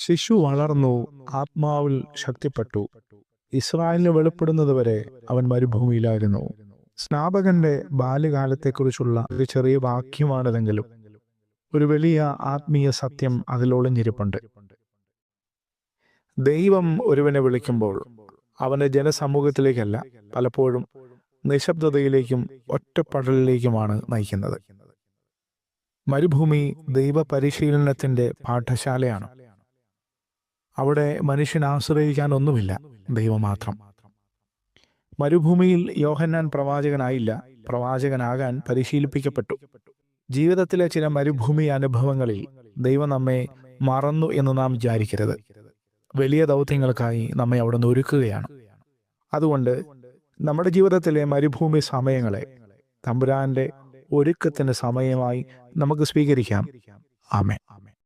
ശിശു വളർന്നു ആത്മാവിൽ ശക്തിപ്പെട്ടു. ഇസ്രായേലിന് വെളിപ്പെടുന്നതുവരെ അവൻ മരുഭൂമിയിലായിരുന്നു. സ്നാപകന്റെ ബാല്യകാലത്തെക്കുറിച്ചുള്ള ഒരു ചെറിയ വാക്യമാണിതെങ്കിലും. ഒരു വലിയ ആത്മീയ സത്യം അതിലൊളിഞ്ഞിരിപ്പുണ്ട് ദൈവം ഒരുവനെ വിളിക്കുമ്പോൾ അവന്റെ ജനസമൂഹത്തിലേക്കല്ല പലപ്പോഴും നിശബ്ദതയിലേക്കും ഒറ്റപ്പെടലിലേക്കുമാണ് നയിക്കുന്നത്. മരുഭൂമി ദൈവ പരിശീലനത്തിന്റെ പാഠശാലയാണ്. അവിടെ മനുഷ്യൻ ആശ്രയിക്കാൻ ഒന്നുമില്ല ദൈവം മാത്രം. മരുഭൂമിയിൽ യോഹന്നാൻ പ്രവാചകനായില്ല. പ്രവാചകനാകാൻ പരിശീലിപ്പിക്കപ്പെട്ടു. ജീവിതത്തിലെ ചില മരുഭൂമി അനുഭവങ്ങളിൽ ദൈവം നമ്മെ മറന്നു എന്ന് നാം വിചാരിക്കരുത്. വലിയ ദൗത്യങ്ങൾക്കായി നമ്മെ അവിടെ നിന്ന് ഒരുക്കുകയാണ്. അതുകൊണ്ട് നമ്മുടെ ജീവിതത്തിലെ മരുഭൂമി സമയങ്ങളെ തമ്പുരാന്റെ ഒരുക്കത്തിന്റെ സമയമായി നമുക്ക് സ്വീകരിക്കാം. ആമേ